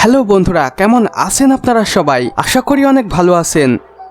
Hello বন্ধুরা কেমন আছেন আপনারা সবাই? আশা করি অনেক ভালো আছেন।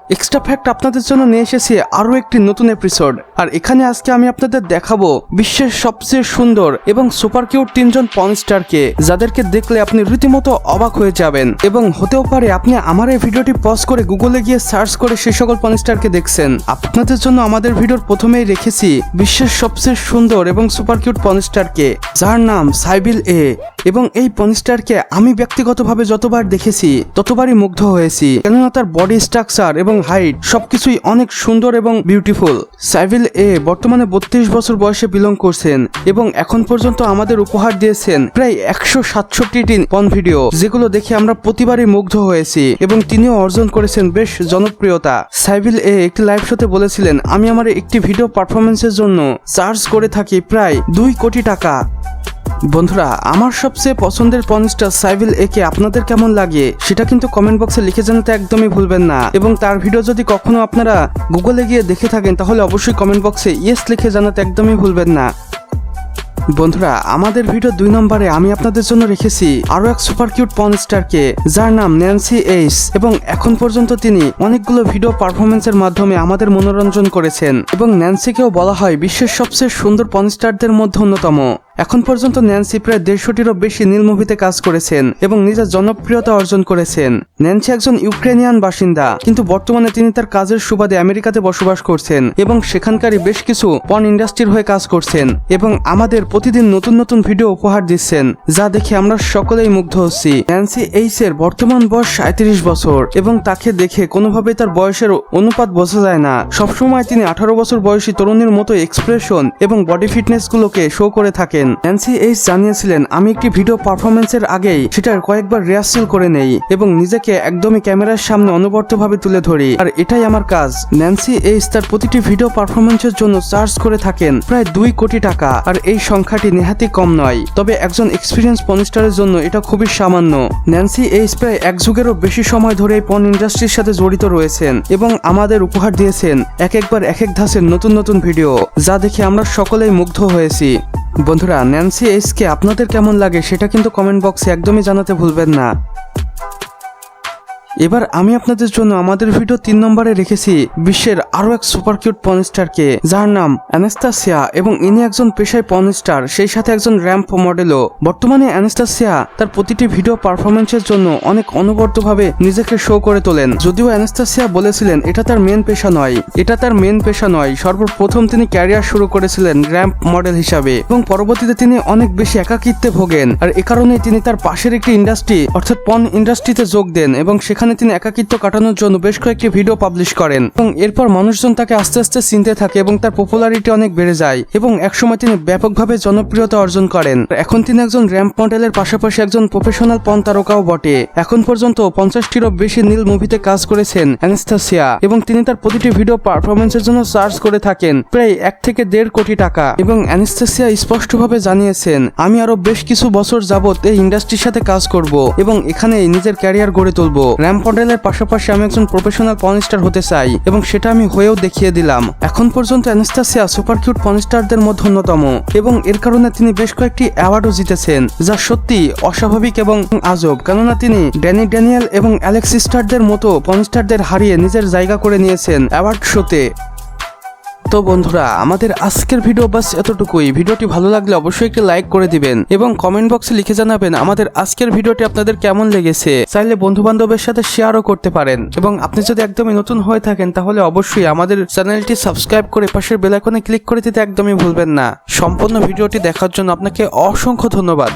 এক্সট্রা ফ্যাক্ট আপনাদের জন্য নিয়ে এসেছি আরও একটি নতুন এপিসোড আর এখানে আজকে আমি আপনাদের দেখাবো বিশ্বের সবচেয়ে সুন্দর এবং সুপার কিউট তিনজন পনস্টারকে যাদেরকে দেখলে আপনি রীতিমতো অবাক হয়ে যাবেন। এবং হতেও পারে আপনি আমার এই ভিডিওটি পজ করে গুগলে গিয়ে সার্চ করে সেই সকল পনস্টারকে দেখছেন। আপনাদের জন্য আমাদের ভিডিওর প্রথমেই রেখেছি বিশ্বের সবচেয়ে সুন্দর এবং সুপার কিউট পনস্টারকে যার নাম সাইবিল এ। এবং এই পনস্টারকে আমি ব্যক্তিগতভাবে যতবার দেখেছি, ততবারই মুগ্ধ হয়েছি। কেননা তার বডি স্ট্রাকচার এবং হাইট সবকিছুই অনেক সুন্দর এবং বিউটিফুল সাইভিল এ বর্তমানে বত্রিশ বছর বয়সে বিলং করছেন এবং এখন পর্যন্ত আমাদের উপহার দিয়েছেন প্রায় একশো সাতষট্টিটি পন ভিডিও যেগুলো দেখে আমরা প্রতিবারই মুগ্ধ হয়েছি এবং তিনিও অর্জন করেছেন বেশ জনপ্রিয়তা। সাইভিল এ একটি লাইভ শোতে বলেছিলেন, আমি আমার একটি ভিডিও পারফরমেন্সের জন্য চার্জ করে থাকি প্রায় দুই কোটি টাকা। বন্ধুরা, আমার সবচেয়ে পছন্দের পনস্টার সাইভিল একে আপনাদের কেমন লাগে সেটা কিন্তু কমেন্ট বক্সে লিখে জানাতে একদমই ভুলবেন না। এবং তার ভিডিও যদি কখনো আপনারা গুগলে গিয়ে দেখে থাকেন, তাহলে অবশ্যই কমেন্ট বক্সে ইয়েস লিখে জানাতে একদমই ভুলবেন না। বন্ধুরা, আমাদের ভিডিও দুই নম্বরে আমি আপনাদের জন্য রেখেছি আরও এক সুপার কিউট পনস্টারকে যার নাম ন্যান্সি এইস এবং এখন পর্যন্ত তিনি অনেকগুলো ভিডিও পারফরমেন্সের মাধ্যমে আমাদের মনোরঞ্জন করেছেন। এবং ন্যান্সিকেও বলা হয় বিশ্বের সবচেয়ে সুন্দর পনস্টারদের মধ্যে অন্যতম। এখন পর্যন্ত ন্যান্সি প্রায় দেড়শোটিরও বেশি নীল মুভিতে কাজ করেছেন এবং নিজের জনপ্রিয়তা অর্জন করেছেন। ন্যান্সি একজন ইউক্রেনিয়ান বাসিন্দা, কিন্তু বর্তমানে তিনি তার কাজের সুবাদে আমেরিকাতে বসবাস করছেন এবং সেখানকারই বেশ কিছু পন ইন্ডাস্ট্রির হয়ে কাজ করছেন এবং আমাদের প্রতিদিন নতুন নতুন ভিডিও উপহার দিচ্ছেন, যা দেখে আমরা সকলেই মুগ্ধ হচ্ছি। ন্যান্সি এইস এর বর্তমান বয়স সাঁত্রিশ বছর এবং তাকে দেখে কোনোভাবেই তার বয়সের অনুপাত বোঝা যায় না। সবসময় তিনি আঠারো বছর বয়সী তরুণীর মতো এক্সপ্রেশন এবং বডি ফিটনেস গুলোকে শো করে থাকেন। ন্যান্সি এইস জানিয়েছিলেন, আমি একটি ভিডিও পারফরমেন্সের আগেই সেটার কয়েকবার রিহার্সেল করে নেই এবং নিজেকে একদমই ক্যামেরার সামনে অনবর্তভাবে তুলে ধরি। আর এটাই আমার কাজ। ন্যান্সি এইস তার প্রতিটি ভিডিও পারফরমেন্সের জন্য চার্জ করে থাকেন প্রায় দুই কোটি টাকা। আর এই সংখ্যাটি নেহাতি কম নয়। তবে একজন এক্সপিরিয়েন্স পনিস্টারের জন্য এটা খুবই সামান্য। ন্যান্সি এইস প্রায় এক যুগেরও বেশি সময় ধরে এই পন ইন্ডাস্ট্রির সাথে জড়িত রয়েছেন এবং আমাদের উপহার দিয়েছেন এক একবার এক এক ধাসের নতুন নতুন ভিডিও, যা দেখে আমরা সকলেই মুগ্ধ হয়েছি। বন্ধুরা ন্যান্সি এসকে আপনাদের কেমন লাগে সেটা কিন্তু কমেন্ট বক্সে একদমই জানাতে ভুলবেন না। এবার আমি আপনাদের জন্য আমাদের ভিডিও তিন নম্বরে রেখেছি বিশ্বের আরও এক সুপার কিউট পনস্টারকে যার নাম অ্যানাস্তাসিয়া এবং ইনি একজন পেশায় পনস্টার সেই সাথে একজন র্যাম্প মডেলও বর্তমানে অ্যানাস্তাসিয়া তার প্রতিটি ভিডিও পারফরমেন্সের জন্য অনেক অনবদ্যভাবে নিজেকে শো করে তোলেন। যদিও অ্যানাস্তাসিয়া বলেছিলেন, এটা তার মেন পেশা নয়। এটা তার মেন পেশা নয়, সর্বপ্রথম তিনি ক্যারিয়ার শুরু করেছিলেন র্যাম্প মডেল হিসাবে এবং পরবর্তীতে তিনি অনেক বেশি একাকিত্বে ভোগেন। আর এ কারণে তিনি তার পাশের একটি ইন্ডাস্ট্রি অর্থাৎ পন ইন্ডাস্ট্রিতে যোগ দেন এবং সেখানে তিনি একাকিত্ব কাটানোর জন্য বেশ কয়েকটি ভিডিও পাবলিশ করেন এবং এরপর মানুষজন তাকে আস্তে আস্তে চিনতে থাকে এবং তার পপুলারিটি অনেক বেড়ে যায় এবং একসময় তিনি ব্যাপকভাবে জনপ্রিয়তা অর্জন করেন। এখন তিনি একজন র্যাম্প মডেলের পাশাপাশি একজন প্রফেশনাল পন তারকাও বটে। এখন পর্যন্ত পঞ্চাশটিরও বেশি নীল মুভিতে কাজ করেছেন অ্যানাস্থাসিয়া এবং তিনি তার প্রতিটি ভিডিও পারফরমেন্সের জন্য চার্জ করে থাকেন প্রায় এক থেকে দেড় কোটি টাকা এবং অ্যানাস্থাসিয়া স্পষ্টভাবে জানিয়েছেন, আমি আরও বেশ কিছু বছর যাবত এই ইন্ডাস্ট্রির সাথে কাজ করব এবং এখানে নিজের ক্যারিয়ার গড়ে তুলব। র্যাম্প মডেলের পাশাপাশি আমি একজন প্রফেশনাল পনস্টার হতে চাই এবং সেটা আমি হয়েও দেখিয়ে দিলাম। এখন পর্যন্ত অ্যানাস্টাসিয়া সুপার কিউট পনস্টারদের মধ্যে অন্যতম এবং এর কারণে তিনি বেশ কয়েকটি অ্যাওয়ার্ডও জিতেছেন, যা সত্যি অস্বাভাবিক এবং আজব, কেননা তিনি ড্যানি ড্যানিয়েল এবং অ্যালেক্স স্টারদের মতো পনস্টারদের হারিয়ে নিজের জায়গা করে নিয়েছেন অ্যাওয়ার্ড শোতে। তো বন্ধুরা, আমাদের আজকের ভিডিও বাস এতটুকুই। ভিডিওটি ভালো লাগলে অবশ্যই একটি লাইক করে দিবেন এবং কমেন্ট বক্সে লিখে জানাবেন আমাদের আজকের ভিডিওটি আপনাদের কেমন লেগেছে। চাইলে বন্ধু বান্ধবের সাথে শেয়ারও করতে পারেন। এবং আপনি যদি একদমই নতুন হয়ে থাকেন, তাহলে অবশ্যই আমাদের চ্যানেলটি সাবস্ক্রাইব করে পাশের বেলাইকনে ক্লিক করে দিতে একদমই ভুলবেন না। সম্পূর্ণ ভিডিওটি দেখার জন্য আপনাকে অসংখ্য ধন্যবাদ।